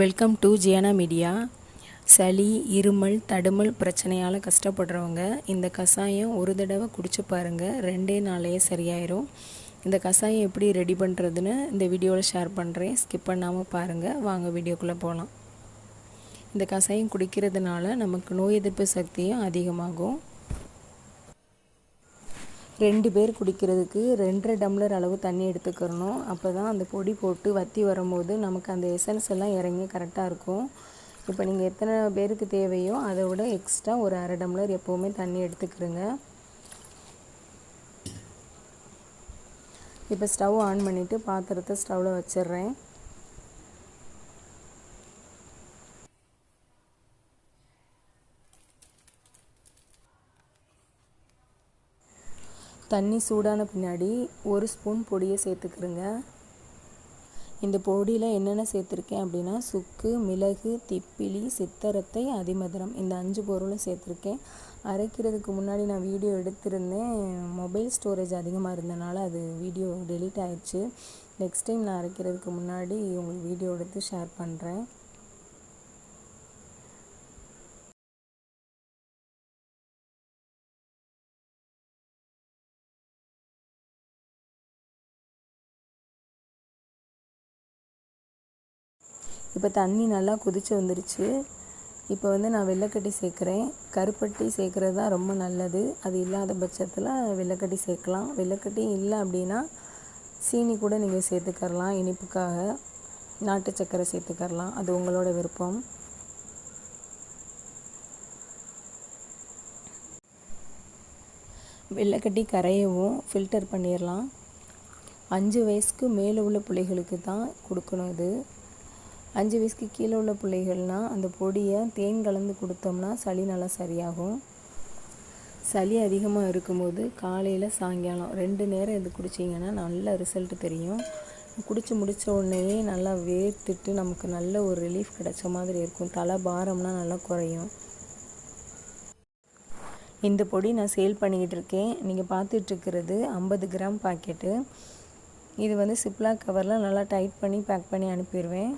Welcome to ஜியானா media சளி இருமல் தடுமல் பிரச்சனையால் கஷ்டப்படுறவங்க இந்த கஷாயம் ஒரு தடவை குடிச்சு பாருங்கள் ரெண்டே நாளையே சரியாயிரும். இந்த கஷாயம் எப்படி ரெடி பண்ணுறதுன்னு இந்த வீடியோவில் ஷேர் பண்ணுறேன் ஸ்கிப் பண்ணாமல் பாருங்கள் வாங்க வீடியோக்குள்ளே போகலாம் இந்த கஷாயம் குடிக்கிறதுனால நமக்கு நோய் எதிர்ப்பு சக்தியும் அதிகமாகும். ரெண்டு பேர் குடிக்கிறதுக்கு ரெண்டரை டம்ளர் அளவு தண்ணி எடுத்துக்கிறணும். அப்போ தான் அந்த பொடி போட்டு வற்றி வரும்போது நமக்கு அந்த எசன்ஸ் எல்லாம் இறங்கி கரெக்டாக இருக்கும். இப்போ நீங்கள் எத்தனை பேருக்கு தேவையோ அதை விட எக்ஸ்ட்ரா ஒரு அரை டம்ளர் எப்போவுமே தண்ணி எடுத்துக்கிறோங்க. இப்போ ஸ்டவ் ஆன் பண்ணிவிட்டு பாத்திரத்தை ஸ்டவ்வில் வச்சிடுறேன். தண்ணி சூடான பின்னாடி ஒரு ஸ்பூன் பொடியை சேர்த்துக்கிறேங்க. இந்த பொடியில் என்னென்ன சேர்த்துருக்கேன் அப்படின்னா சுக்கு மிளகு திப்பிலி சித்தரத்தை அதிமதுரம் இந்த அஞ்சு பொருளும் சேர்த்துருக்கேன். அரைக்கிறதுக்கு முன்னாடி நான் வீடியோ எடுத்திருந்தேன். மொபைல் ஸ்டோரேஜ் அதிகமாக இருந்தனால அது வீடியோ டெலீட் ஆயிடுச்சு நெக்ஸ்ட் டைம் நான் அரைக்கிறதுக்கு முன்னாடி உங்களுக்கு வீடியோ எடுத்து ஷேர் பண்ணுறேன் இப்போ தண்ணி நல்லா கொதிச்சு வந்துருச்சு. இப்போ வந்து நான் வெள்ளைக்கட்டி சேர்க்குறேன். கருப்பட்டி சேர்க்குறது தான் ரொம்ப நல்லது. அது இல்லாத பட்சத்தில் வெள்ளைக்கட்டி சேர்க்கலாம். வெள்ளைக்கட்டி இல்லை அப்படின்னா சீனி கூட நீங்கள் சேர்த்துக்கரலாம் இனிப்புக்காக நாட்டு சக்கரை சேர்த்துக்கரலாம் அது உங்களோட விருப்பம். வெள்ளைக்கட்டி கரையவும் ஃபில்டர் பண்ணிடலாம் அஞ்சு வயசுக்கு மேலே உள்ள பிள்ளைகளுக்கு தான் கொடுக்கணும் இது. அஞ்சு வயசுக்கு கீழே உள்ள பிள்ளைகள்னால் அந்த பொடியை தேன் கலந்து கொடுத்தோம்னா சளி நல்லா சரியாகும். சளி அதிகமாக இருக்கும்போது காலையில் சாயங்காலம் ரெண்டு நேரம் இது குடிச்சிங்கன்னா நல்ல ரிசல்ட் தெரியும். குடித்து முடித்த உடனேயே நல்லா வேர்த்துட்டு நமக்கு நல்ல ஒரு ரிலீஃப் கிடைச்ச மாதிரி இருக்கும். தலை பாரம்னா நல்லா குறையும். இந்த பொடி நான் சேல் பண்ணிக்கிட்டு இருக்கேன். நீங்கள் பார்த்துட்ருக்கிறது ஐம்பது கிராம் பாக்கெட்டு இது வந்து சிப்லா கவரில் நல்லா டைட் பண்ணி பேக் பண்ணி அனுப்பிடுவேன்.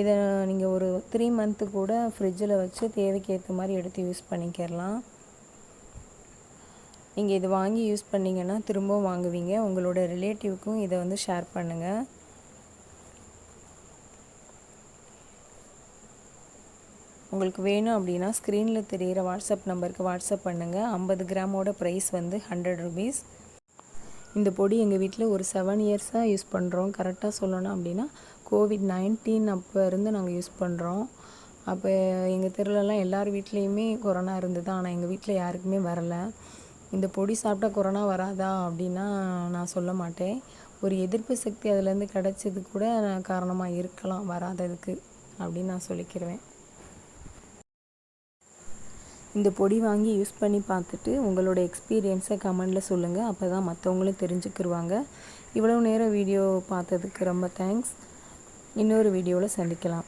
இதை நீங்கள் ஒரு த்ரீ மந்த்து கூட ஃப்ரிட்ஜில் வச்சு தேவைக்கு ஏற்ற மாதிரி எடுத்து யூஸ் பண்ணிக்கிறலாம் நீங்கள் இது வாங்கி யூஸ் பண்ணிங்கன்னா திரும்பவும் வாங்குவீங்க. உங்களோட ரிலேட்டிவ்க்கும் இதை வந்து ஷேர் பண்ணுங்கள் உங்களுக்கு வேணும் அப்படின்னா ஸ்க்ரீனில் தெரிகிற வாட்ஸ்அப் நம்பருக்கு வாட்ஸ்அப் பண்ணுங்கள் ஐம்பது கிராமோட ப்ரைஸ் வந்து ஹண்ட்ரட் ருபீஸ் இந்த பொடி எங்கள் வீட்டில் ஒரு செவன் இயர்ஸாக யூஸ் பண்ணுறோம் கரெக்டாக சொல்லணும் அப்படின்னா கோவிட் நைன்டீன் அப்போ இருந்து நாங்கள் யூஸ் பண்ணுறோம் அப்போ எங்கள் தெருலலாம் எல்லார் வீட்லேயுமே கொரோனா இருந்தது. ஆனால் எங்கள் வீட்டில் யாருக்குமே வரலை. இந்த பொடி சாப்பிட்டா கொரோனா வராதா அப்படின்னா நான் சொல்ல மாட்டேன். ஒரு எதிர்ப்பு சக்தி அதுலேருந்து கிடச்சது கூட காரணமாக இருக்கலாம் வராததுக்கு அப்படின்னு நான் சொல்லிக்கிறேன். இந்த பொடி வாங்கி யூஸ் பண்ணி பார்த்துட்டு உங்களோட எக்ஸ்பீரியன்ஸை கமெண்டில் சொல்லுங்கள் அப்போ தான் மற்றவங்களும் தெரிஞ்சுக்கிடுவாங்க இவ்வளோ நேரம் வீடியோ பார்த்ததுக்கு ரொம்ப தேங்க்ஸ். இன்னொரு வீடியோவில் சந்திக்கலாம்.